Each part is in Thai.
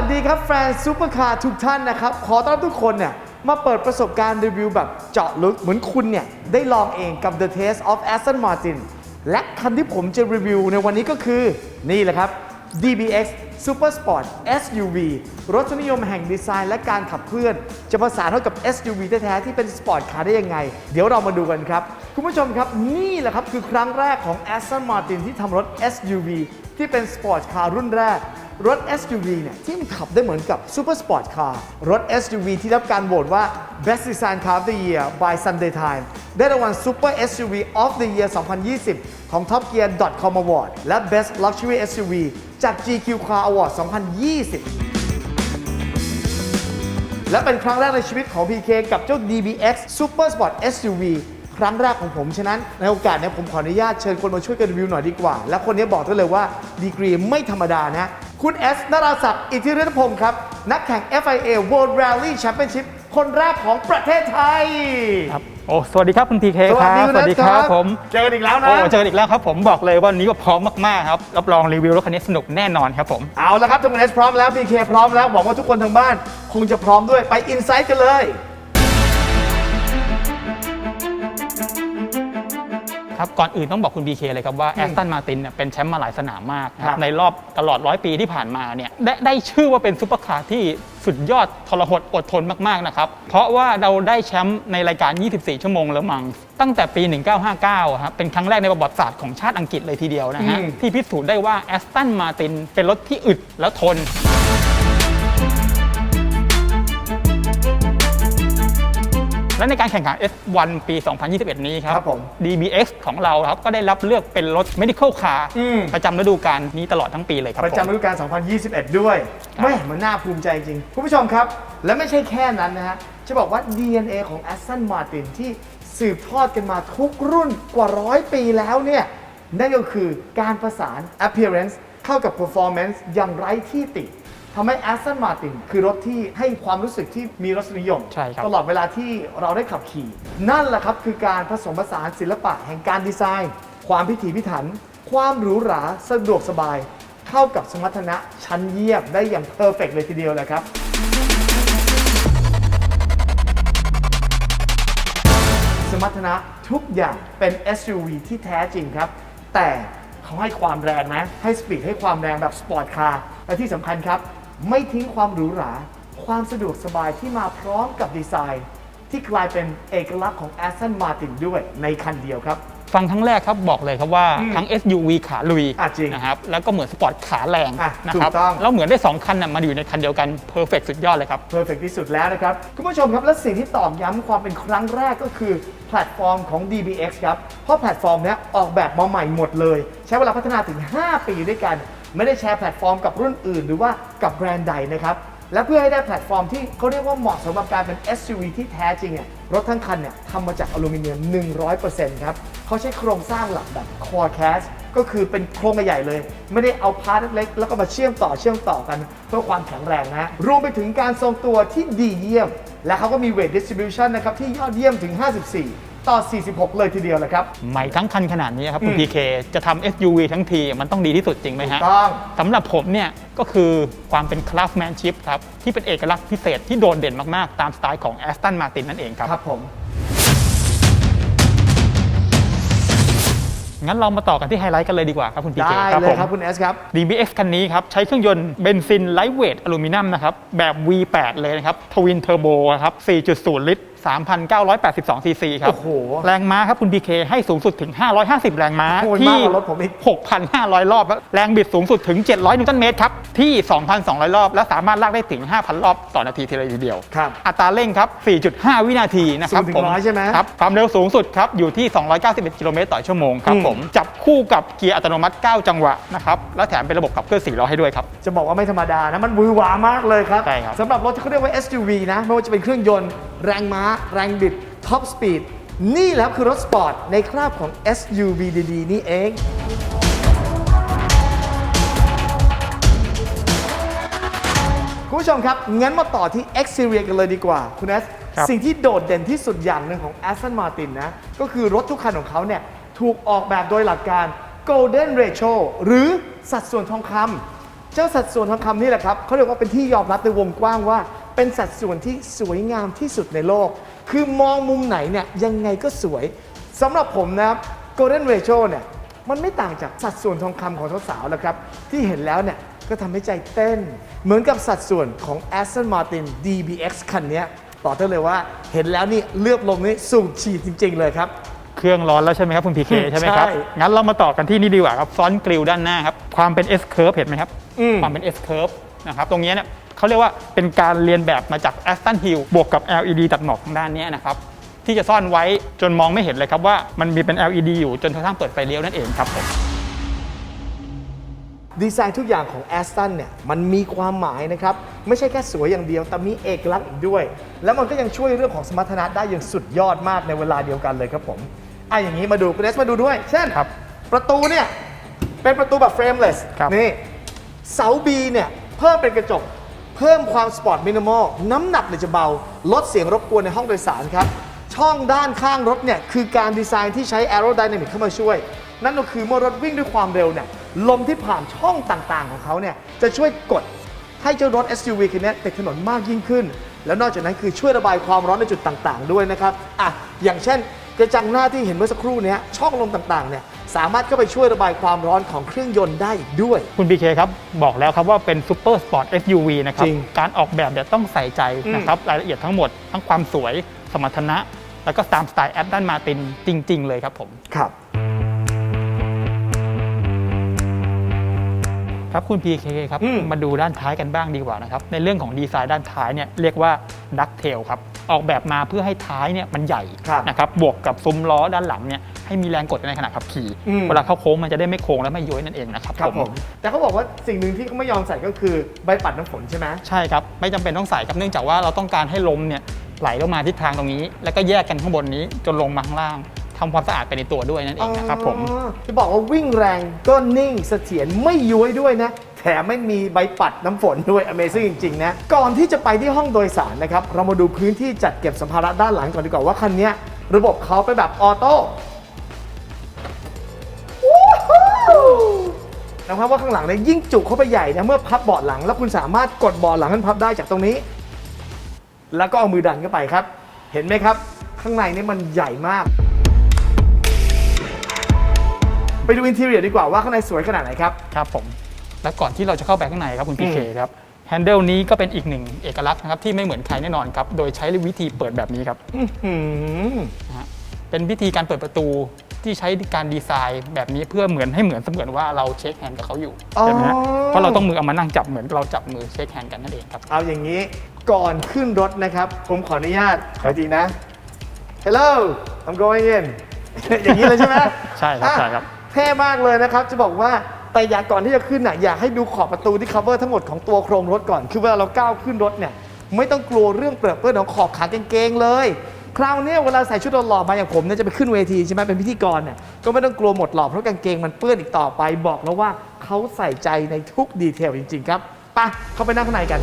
วัสดีครับแฟนซูเปอร์คาร์ทุกท่านนะครับ ขอต้อนรับทุกคนเนี่ยมาเปิดประสบการณ์รีวิวแบบเจาะลึก เหมือนคุณเนี่ย ได้ลองเองกับ The Taste of Aston Martin และคันที่ผมจะรีวิวในวันนี้ก็คือ นี่แหละครับ DBX Super Sport SUV รสนิยมแห่งดีไซน์และการขับเคลื่อน จะประสานเข้ากับ SUV แท้ ๆ ที่เป็นสปอร์ตคาร์ได้ยังไง เดี๋ยวเรามาดูกันครับ คุณผู้ชมครับ นี่แหละครับ คือครั้งแรกของ Aston Martin ที่ทำรถ SUV ที่เป็นสปอร์ตคาร์รุ่นแรก รถ SUV เนี่ยที่มันขับได้เหมือนกับ Super Sport Car รถ SUV ที่รับการโหวตว่า Best Design Car of the Year by Sunday Time ได้รางวัล Super SUV of the Year 2020 ของ Top Gear com Award และ Best Luxury SUV จาก GQ Car Award 2020และเป็นครั้งแรกในชีวิตของ PK กับเจ้า DBX Super Sport SUV ครั้งแรกของผมฉะนั้นในโอกาสเนี้ผมขออนุญาตเชิญคนมาช่วยกันรีวิวหน่อยดีกว่า และคนนี้บอกได้เลยว่าดีกรีไม่ธรรมดานะคุณเอสนราศักดิ์อิทธิฤทธพงศ์ครับ นักแข่ง FIA World Rally Championship คนแรกของประเทศไทย ครับโอ้สวัสดีครับคุณพีเคสควัสรับดีคุณสวัสดีเอสคครัรับบผมเจอกันอีกแล้วนะโอ้เจอกันอีกแล้วครับผมบอกเลยว่าวันนี้ก็พร้อมมากๆครับรับรองรีวิวรถคันนี้สนุกแน่นอนครับผมเอาละครับทุกคนเอสพร้อมแล้ว PK พร้อมแล้วบอกว่าทุกคนทางบ้าน คงจะพร้อมด้วยไปอินไซต์กันเลย ครับก่อนอื่นต้องบอกคุณ BK เลยครับว่าแอสตันมาตินเนี่ยเป็นแชมป์มาหลายสนามมากนะคครัรับบในรอบตลอดร้อยปีที่ผ่านมาเนี่ยได้ได้ชื่อว่าเป็นซุปเปอร์คาร์ที่สุดยอดทรหดอดทนมากๆนะครับ เพราะว่าเราได้แชมป์ในรายการ 24 ชั่วโมงเลอมังส์ตั้งแต่ปี 1959อะครับเป็นครั้งแรกในประวัติศาสตร์ของชาติอังกฤษเลยทีเดียวนะฮะอืมที่พิสูจน์ได้ว่าแอสตันมาตินเป็นรถที่อึดแล้วทน และในการแข่งขัน F1 ปี 2021 นี้ครับครับผม DBX ของเราครับก็ได้รับเลือกเป็นรถ medical car อืม ประจำฤดูกาลนี้ตลอดทั้งปีเลยครับประจำผมฤดูกาล 2021 ด้วยครับ แม่มันน่าภูมิใจจริง คุณผู้ชมครับ และไม่ใช่แค่นั้นนะฮะ จะบอกว่า DNA ของ Aston Martin ที่สืบทอดกันมาทุกรุ่นกว่าร้อยปีแล้วเนี่ย นั่นก็คือการประสาน appearance เข้ากับ performance อย่างไร้ที่ติ ทำให้ Aston Martin คือรถที่ให้ความรู้สึกที่มีรสนิยม ใช่ครับ ตลอดเวลาที่เราได้ขับขี่ นั่นแหละครับคือการผสมผสานศิลปะแห่งการดีไซน์ ความพิถีพิถัน ความหรูหราสะดวกสบาย เข้ากับสมรรถนะชั้นเยี่ยมได้อย่างเพอร์เฟกเลยทีเดียวเลยครับ สมรรถนะทุกอย่างเป็น SUV ที่แท้จริงครับ แต่เขาให้ความแรงนะ ให้สปีดให้ความแรงแบบสปอร์ตคาร์ และที่สำคัญครับ ไม่ทิ้งความหรูหรา ความสะดวกสบายที่มาพร้อมกับดีไซน์ ที่กลายเป็นเอกลักษณ์ของ Aston Martin ด้วยในคันเดียวครับ ฟังครั้งแรกครับบอกเลยครับว่าอืมทั้ง SUV ขาลุยอะจริงนะครับแล้วก็เหมือนสปอร์ตขาแรงอะนะครับถูกต้อง แล้วเหมือนได้2คันน่ะมาอยู่ในคันเดียวกันเพอร์เฟกสุดยอดเลยครับ เพอร์เฟกที่สุดแล้วนะครับ คุณผู้ชมครับ และสิ่งที่ตอกย้ำความเป็นครั้งแรกก็คือแพลตฟอร์มของ DBX ครับ เพราะแพลตฟอร์มเนี้ยออกแบบมาใหม่หมดเลย ใช้เวลาพัฒนาถึง 5 ปีด้วยกัน ไม่ได้แชร์แพลตฟอร์มกับรุ่นอื่น หรือว่ากับแบรนด์ใดนะครับและเพื่อให้ได้แพลตฟอร์มที่เขาเรียกว่าเหมาะสำหรับการเป็น SUV ที่แท้จริงอะรถทั้งคันเนี่ยทำมาจากอลูมิเนียม 100%ครับเขาใช้โครงสร้างหลักแบบ Core Cast ก็คือเป็นโครงใหญ่เลย ไม่ได้เอาพาร์ทเล็กๆแล้วก็มาเชื่อมต่อเชื่อมต่อกัน เพื่อความแข็งแรงนะรวมไปถึงการทรงตัวที่ดีเยี่ยม และเขาก็มี weight distribution นะครับที่ยอดเยี่ยมถึง 54 ต่อ 46 เลยทีเดียวแหละครับ ใหม่ทั้งคันขนาดนี้ครับคุณอืม PK จะทำ SUV ทั้งทีมันต้องดีที่สุดจริงไหมฮะต้องสำหรับผมเนี่ยก็คือความเป็น craftsmanship ครับ ที่เป็นเอกลักษณ์พิเศษที่โดดเด่นมากๆ ตามสไตล์ของ Aston Martin นั่นเองครับครับผม งั้นเรามาต่อกันที่ไฮไลท์กันเลยดีกว่าครับคุณ PK ได้ครับเลผยม ครับคุณเอสครับ DBX คันนี้ครับ ใช้เครื่องยนต์เบนซินไลท์เวทอลูมิเนียมนะครับ แบบ V8 เลยนะครับ ทวินเทอร์โบครับ 4.0 ลิตร 3,982ซีซีครับ โอ้โหแรงม้าครับคุณ PK ให้สูงสุดถึง 550 แรงม้าโอ้ยที่มากกว่ารถผมอีก 6,500 รอบแรงบิดสูงสุดถึง 700 นิวตันเมตรครับ ที่ 2,200 รอบ และสามารถลากได้ถึง 5,000 รอบต่อนาทีทีเลยทีเดียว ครับ อัตราเร่งครับ 4.5 วินาทีนะครับศูนย์ถึงผมร้อยใช่ไหมครับความเร็วสูงสุดครับอยู่ที่ 291 กิโลเมตรต่อชั่วโมงครับอืม ผมจับคู่กับเกียร์อัตโนมัติ 9 จังหวะนะครับและแถมเป็นระบบขับเคลื่อน4ล้อให้ด้วยครับ จะบอกว่าไม่ธรรมดานะ มันวือหวามากเลยครับใช่ครับสำหรับรถที่เขาเรียกว่า SUV นะ ไม่ว่าจะเป็นเครื่องยนต์แรงม้า แรงบิดท็อปสปีดนี่แหละครับคือรถสปอร์ตในคราบของ SUV ดีๆนี่เองคุณผู้ชมครับ งั้นมาต่อที่ Exterior กันเลยดีกว่า คุณเอสครับสิ่งที่โดดเด่นที่สุดอย่างหนึ่งของ Aston Martin นะ ก็คือรถทุกคันของเขาเนี่ย ถูกออกแบบโดยหลักการ Golden Ratio หรือสัดส่วนทองคำเจ้าสัดส่วนทองคำนี่แหละครับเขาเรียกว่าเป็นที่ยอมรับในวงกว้างว่า เป็นสัดส่วนที่สวยงามที่สุดในโลก คือมองมุมไหนเนี่ยยังไงก็สวยสำหรับผมนะครับ golden ratio เนี่ยมันไม่ต่างจากสัดส่วนทองคำของสาวๆแล้วครับ ที่เห็นแล้วเนี่ยก็ทำให้ใจเต้น เหมือนกับสัดส่วนของ Aston Martin DBX คันเนี้ยบอกได้เลยว่าเห็นแล้วนี่เลือดลมนี่สูบฉีดจริง ๆ เลยครับ เครื่องร้อนแล้วใช่ไหมครับคุณพีเคอืมใช่ไหมครับ ใช่งั้นเรามาต่อกันที่นี่ดีกว่าครับฟรอนต์กริลด้านหน้าครับ ความเป็น S curve เห็นไหมครับ อืม ความเป็น S curve นะครับตรงเนี้ยเนี่ย เขาเรียกว่าเป็นการเรียนแบบมาจาก Aston Hill บวกกับ LED ตัดหมอกทางด้านเนี้ยนะครับที่จะซ่อนไว้จนมองไม่เห็นเลยครับว่ามันมีเป็น LED อยู่จนกระทั่งเปิดไฟเลี้ยวนั่นเองครับผมดีไซน์ทุกอย่างของ Aston เนี่ยมันมีความหมายนะครับ ไม่ใช่แค่สวยอย่างเดียว แต่มีเอกลักษณ์อีกด้วย แล้วมันก็ยังช่วยเรื่องของสมรรถนะได้อย่างสุดยอดมากในเวลาเดียวกันเลยครับผมอะอย่างนี้มาดูคุณเอสมาดูด้วย เช่นครับ ประตูเนี่ยเป็นประตูแบบ frameless ครับนี่เสา B เนี่ยเพิ่มเป็นกระจก เพิ่มความสปอร์ตมินิมอลน้ำหนักเนี่ยจะเบา ลดเสียงรบกวนในห้องโดยสารครับ ช่องด้านข้างรถเนี่ยคือการดีไซน์ที่ใช้ aerodynamic เข้ามาช่วย นั่นก็คือเมื่อรถวิ่งด้วยความเร็วเนี่ยลมที่ผ่านช่องต่างๆของเขาเนี่ยจะช่วยกดให้เจ้ารถ SUV คันนี้ติดถนนมากยิ่งขึ้น แล้วนอกจากนั้นคือช่วยระบายความร้อนในจุดต่างๆ ด้วยนะครับอะอย่างเช่น กระจังหน้าที่เห็นเมื่อสักครู่เนี้ยช่องลมต่างๆเนี่ยสามารถเข้าไปช่วยระบายความร้อนของเครื่องยนต์ได้อีกด้วย คุณพีเคครับ บอกแล้วครับว่าเป็นซูเปอร์สปอร์ต SUV นะครับ จริงการออกแบบเนี่ยต้องใส่ใจนะครับรายละเอียดทั้งหมด ทั้งความสวย สมรรถนะ แล้วก็ตามสไตล์แอดดันมาตินจริง ๆ เลยครับผม ครับ ครับคุณ PK ครับ อืม มาดูด้านท้ายกันบ้างดีกว่านะครับ ในเรื่องของดีไซน์ด้านท้ายเนี่ยเรียกว่าดักเทลครับ ออกแบบมาเพื่อให้ท้ายเนี่ยมันใหญ่ครับนะครับบวกกับซุ้มล้อด้านหลังเนี่ยให้มีแรงกดในขณะขับขี่อืม เวลาเข้าโค้งมันจะได้ไม่โค้งและไม่ย้อยนั่นเองนะครับครับผม แต่เขาบอกว่าสิ่งหนึ่งที่เขาไม่ยอมใส่ก็คือใบปัดน้ำฝนใช่ไหม ใช่ครับ ไม่จำเป็นต้องใส่ครับเนื่องจากว่าเราต้องการให้ลมเนี่ยไหลลงมาทิศทางตรงนี้ แล้วก็แยกกันข้างบนนี้จนลงมาข้างล่างทำความสะอาดไปในตัวด้วยนั่นเองนะครับผม อ๋อจะบอกว่าวิ่งแรงก็นิ่งเสถียรไม่ย้วยด้วยนะแถ มไม่มีใบปัดน้ำฝนด้วย Amazing จริง ๆ นะ ก่อนที่จะไปที่ห้องโดยสารนะครับ เรามาดูพื้นที่จัดเก็บสัมภาระด้านหลังก่อนดีกว่าว่าคันนี้ระบบเขาไปนแบบออโต้วู้ฮู้นะครับว่าข้างหลังเนี่ยยิ่งจุเข้าไปใหญ่นะเมื่อพับเบาะหลัง แล้วคุณสามารถกดเบาะหลังให้พับได้จากตรงนี้ แล้วก็เอามือดันเข้าไปครับ เห็นไหมครับ ข้างในนี่มันใหญ่มาก ไปดูอินทีเรียดีกว่าว่าข้างในสวยขนาดไหนครับ ครับผม แล้วก่อนที่เราจะเข้าไปข้างในครับคุณพีเคอืมครับแฮนเดิลนี้ก็เป็นอีกหนึ่งเอกลักษณ์นะครับที่ไม่เหมือนใครแน่นอนครับ โดยใช้วิธีเปิดแบบนี้ครับอื้อหือนะฮะเป็นวิธีการเปิดประตูที่ใช้การดีไซน์แบบนี้เพื่อเหมือนให้เหมือนเสมือนว่าเราเช็คแฮนด์กับเขาอยู่ใช่ไหมฮะเพราะเราต้องมือเอามานั่งจับเหมือนเราจับมือเช็คแฮนด์กันนั่นเองครับ เอาอย่างนี้ก่อนขึ้นรถนะครับ ผมขออนุญาตขอดีนะ Hello I'm going in อย่างนี้เลยใช่ไหมใช่ครับอะใช่ครับ เท่มากเลยนะครับ จะบอกว่า แต่อยากก่อนที่จะขึ้นน่ะอยากให้ดูขอบประตูที่ cover ทั้งหมดของตัวโครงรถก่อน คือเวลาเราก้าวขึ้นรถเนี่ยไม่ต้องกลัวเรื่องเปรอะเปื้อนของขอบขากางเกงเลย คราวนี้เวลาใส่ชุดหล่อมาอย่างผมเนี่ยจะไปขึ้นเวทีใช่ไหมเป็นพิธีกรเนี่ยก็ไม่ต้องกลัวหมดหล่อเพราะกางเกงมันเปื้อนอีกต่อไปบอกแล้วว่าเขาใส่ใจในทุกดีเทลจริง ๆ ครับไปเข้าไปนั่งข้างในกัน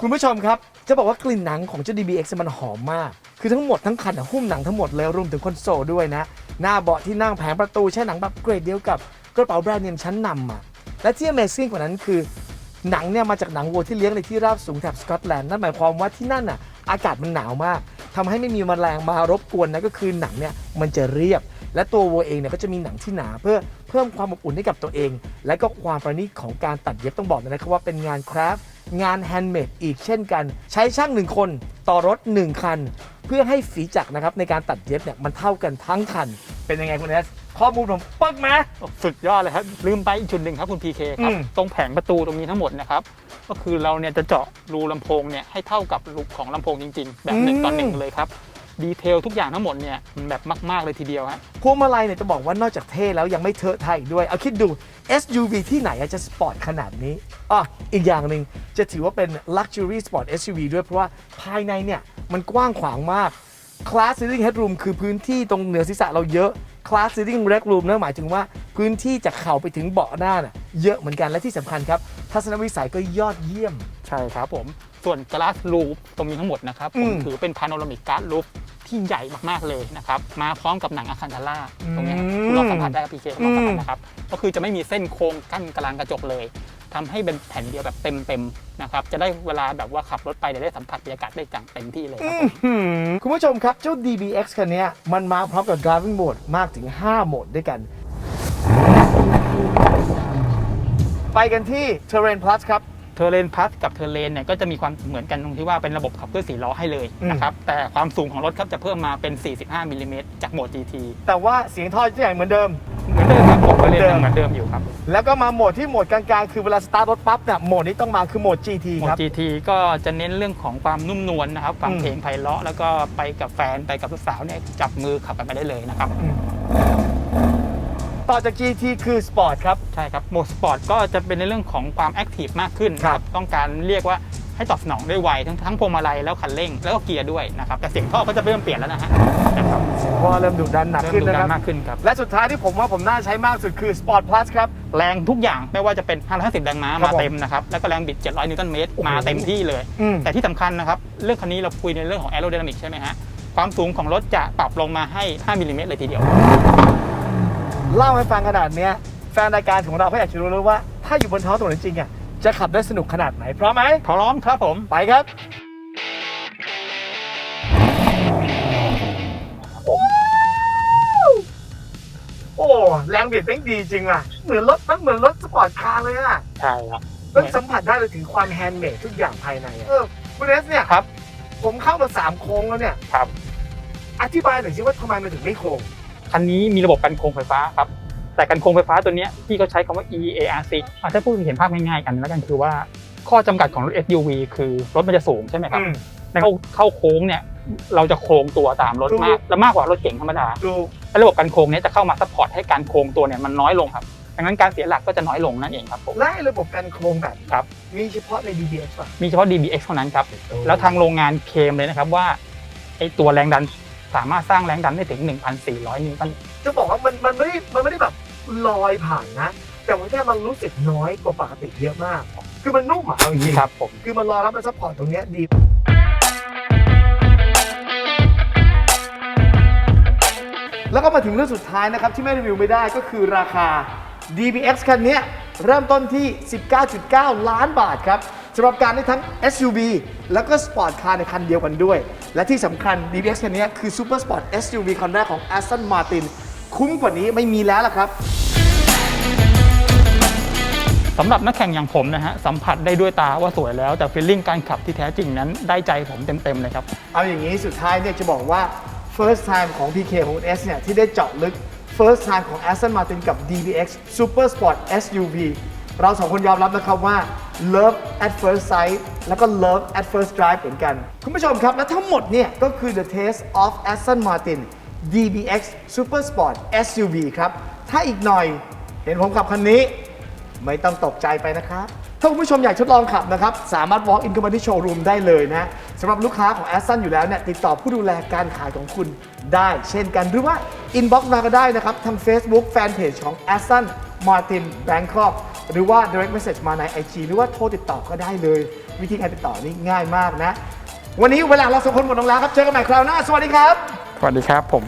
คุณผู้ชมครับ จะบอกว่ากลิ่นหนังของเจ้า DBX มันหอมมาก คือทั้งหมดทั้งคันอะหุ้มหนังทั้งหมดเลยรวมถึงคอนโซลด้วยนะ หน้าเบาะที่นั่งแผงประตูใช้หนังแบบเกรดเดียวกับกระเป๋าแบรนด์เนมชั้นนำอะและที่ Amazing กว่านั้นคือ หนังเนี่ยมาจากหนังวัวที่เลี้ยงในที่ราบสูงแถบสกอตแลนด์นั่นหมายความว่าที่นั่นอะอากาศมันหนาวมากทำให้ไม่มีแมลงมารบกวนนะก็คือหนังเนี่ยมันจะเรียบ และตัววัวเองเนี่ยก็จะมีหนังที่หนาเพื่อเพิ่มความอบอุ่นให้กับตัวเอง และก็ความประณีตของการตัดเย็บต้องบอกเลยนะครับว่าเป็นงานคราฟต์ งานแฮนด์เมดอีกเช่นกัน ใช้ช่างหนึ่งคนต่อรถหนึ่งคัน เพื่อให้ฝีจักรนะครับในการตัดเย็บเนี่ยมันเท่ากันทั้งคัน เป็นยังไงคุณเอสข้อมูลผมปึ๊กไหม สุดยอดเลยครับ ลืมไปอีกจุดหนึ่งครับคุณ PK ครับอืมตรงแผงประตูตรงนี้ทั้งหมดนะครับ ก็คือเราเนี่ยจะเจาะรูลำโพงเนี่ยให้เท่ากับรูของลำโพงจริง ๆ แบบหนึ่งต่อหนึ่งเลยครับ ดีเทลทุกอย่างทั้งหมดเนี่ยมันแบบมาก ๆ เลยทีเดียวฮะพวงมาลัยเนี่ยจะบอกว่านอกจากเท่แล้วยังไม่เทอะทาอีกด้วย เอาคิดดู SUV ที่ไหนอะจะสปอร์ตขนาดนี้อะอีกอย่างหนึ่งจะถือว่าเป็น Luxury Sport SUV ด้วยเพราะว่าภายในเนี่ยมันกว้างขวางมาก Class Sitting Headroom คือพื้นที่ตรงเหนือศีรษะเราเยอะ Class Sitting Leg Room นั่นหมายถึงว่าพื้นที่จากเข่าไปถึงเบาะหน้าน่ะเยอะเหมือนกันและที่สำคัญครับทัศนวิสัยก็ยอดเยี่ยม ใช่ครับผม ส่วน glass roof ตรงนี้ทั้งหมดนะครับผมอืมถือเป็น panoramic glass roof ที่ใหญ่มากๆเลยนะครับมาพร้อมกับหนังอะคันธาร่าตรงเนี้ยครับอืมคุณลองสัมผัสได้ครับพีเคลองสัมผัอืสมนะครับก็คือจะไม่มีเส้นโค้งกั้นกลางกระจกเลยทำให้เป็นแผ่นเดียวแบบเต็มๆนะครับจะได้เวลาแบบว่าขับรถไปเดี๋ยวได้สัมผัสบรรยากาศได้อย่างเต็มที่เลยครับผมอื้อหือคุณผู้ชมครับเจ้า DBX คันเนี้ยมันมาพร้อมกับ driving mode มากถึง 5 โหมดด้วยกัน ไปกันที่ Terrain Plus ครับ เทเลนพัสกับเทเลนเนี่ยก็จะมีความเหมือนกันตรงที่ว่าเป็นระบบขับเคลื่อนสี่ล้อให้เลยอืมนะครับแต่ความสูงของรถครับจะเพิ่มมาเป็น 45มิลลิเมตรจากโหมด GT แต่ว่าเสียงท่อจะใหญ่เหมือนเดิม เหมือนเดิมครับผมเทเลนเหมือนเดิมเหมือนเดิมอยู่ครับแล้วก็มาโหมดที่โหมดกลางๆ คือเวลาสตาร์ทรถปั๊บเนี่ยโหมดนี้ต้องมาคือโหมด GT โหมคดรับ GT ก็จะเน้นเรื่องของความนุ่มนวลนะครับฟังอืมเพลงไพเราะแล้วก็ไปกับแฟนไปกับลูกสาวเนี่ยจับมือขับกันไปได้เลยนะครับ ต่อจาก GT คือ Sport ครับ ใช่ครับโหมดสปอร์ตก็จะเป็นในเรื่องของความแอคทีฟมากขึ้นนะคครัรับบต้องการเรียกว่าให้ตอบสนองได้ไวทั้งทั้งพวงมาลัยแล้วคันเร่งแล้วก็เกียร์ด้วยนะครับ แต่เสียงท่อก็จะเริ่มเปลี่ยนแล้วนะฮะนะครับเพราะว่าเริ่มดุดันหนักเริ่มขึ้นดุนะดัครับนมากขึ้นครับ และสุดท้ายที่ผมว่าผมน่าใช้มากสุดคือ Sport Plus ครับ แรงทุกอย่างไม่ว่าจะเป็น 550 แรงม้าครับมาผมเต็มนะครับ แล้วก็แรงบิด 700 นิวตันเมตรโอ้โหมาเต็มที่เลยอืมแต่ที่สำคัญนะครับ เรื่องคันนี้เราคุยในเรื่องของ aerodynamic ใช่ไหมฮะความสูงของรถจะปรับลงมาให้ 5มิลลิเมตรเลยทีเดียว เล่าให้ฟังขนาดเนี้ยแฟนรายการของเราเขาอยากจะรู้เลยว่า ถ้าอยู่บนท้องถนนจริงๆอะจะขับได้สนุกขนาดไหนพร้อมไหมพร้อมครับผมไปครับ โอ้แรงบิดแม่งดีจริงอะเหมือนรถมันเหมือนรถสปอร์ตคาร์เลยอะใช่ครับ มันสัมผัสได้เลยถึงความแฮนด์เมดทุกอย่างภายในอะเออคุณเอสเนี่ยครับ ผมเข้ามาสามโค้งแล้วเนี่ยครับ อธิบายหน่อยสิว่าทำไมมันถึงไม่โค้ง คันนี้มีระบบกันโค้งไฟฟ้าครับ แต่กันโค้งไฟฟ้าตัวเนี้ยที่เขาใช้คำว่า EARC อะถ้าพูดเห็นภาพง่ายๆกันแล้วกันคือว่าข้อจำกัดของรถ SUV คือรถมันจะสูงใช่ไหมครับอืมในเข้าเข้าโค้งเนี่ยเราจะโค้งตัวตามรถถูกมาก และมากกว่ารถเก๋งธรรมดาดูและระบบการโค้งเนี้จะเข้ามาซัพพอร์ตให้การโค้งตัวเนี่ยมันน้อยลงครับดังนั้นการเสียหลักก็จะน้อยลงนั่นเองครับผมไล่ระบบการโครงแบบครับมีเฉพาะใน DBX ป่ะมีเฉพาะ DBX เท่านั้นครับ แล้วทางโรงงานเคลมเลยนะครับว่าไอตัวแรงดัน สามารถสร้างแรงดันได้ถึง 1,400 นิวตัน จะบอกว่ามันมันไม่ได้มันไม่ได้แบบลอยผ่านนะ แต่ว่าแค่มันรู้สึกน้อยกว่าปกติเยอะมาก คือมันนุ่มอะเอาจริงๆครับผม คือมันรอรับมันซัพพอร์ตตรงเนี้ยดีแล้วก็มาถึงเรื่องสุดท้ายนะครับ ที่ไม่รีวิวไม่ได้ก็คือราคา DBX คันเนี้ยเริ่มต้นที่ 19.9 ล้านบาทครับ สำหรับการได้ทั้ง SUV แล้วก็สปอร์ตคาร์ในคันเดียวกันด้วย และที่สำคัญ DBX คันเนี้ยคือ Super Sport SUV คันแรกของ Aston Martin คุ้มกว่านี้ไม่มีแล้วล่ะครับสำหรับนักแข่งอย่างผมนะฮะ สัมผัสได้ด้วยตาว่าสวยแล้ว แต่ฟีลลิ่งการขับที่แท้จริงนั้นได้ใจผมเต็ม ๆ เลยครับ เอาอย่างนี้สุดท้ายเนี่ยจะบอกว่า first time ของ PK ของ S เนี่ย ที่ได้เจาะลึก first time ของ Aston Martin กับ DBX Super Sport SUV เราสองคนยอมรับนะครับว่า love at first sight แล้วก็ love at first drive เหมือนกัน คุณผู้ชมครับ และทั้งหมดเนี่ย ก็คือ the taste of Aston Martin DBX Super Sport SUV ครับ ถ้าอีกหน่อย เห็นผมขับคันนี้ ไม่ต้องตกใจไปนะครับ ถ้าคุณผู้ชมอยากทดลองขับนะครับ สามารถ walk in เข้ามาที่โชว์รูมได้เลยนะสำหรับลูกค้าของ a s ซันอยู่แล้วเนี่ยติดต่อผู้ดูแลการขายของคุณได้เช่นกันหรือว่า inbox มาก็ได้นะครับทาง Facebook Fanpage ของ a s ซัน Martin Bangkok หรือว่า direct message มาใน IG หรือว่าโทรติดต่อก็ได้เลย วิธีการติดต่อนี่ง่ายมากนะ วันนี้เวลาเราสองคนหมดลงแล้วครับ เจอกันใหม่คราวหน้า สวัสดีครับ สวัสดีครับผม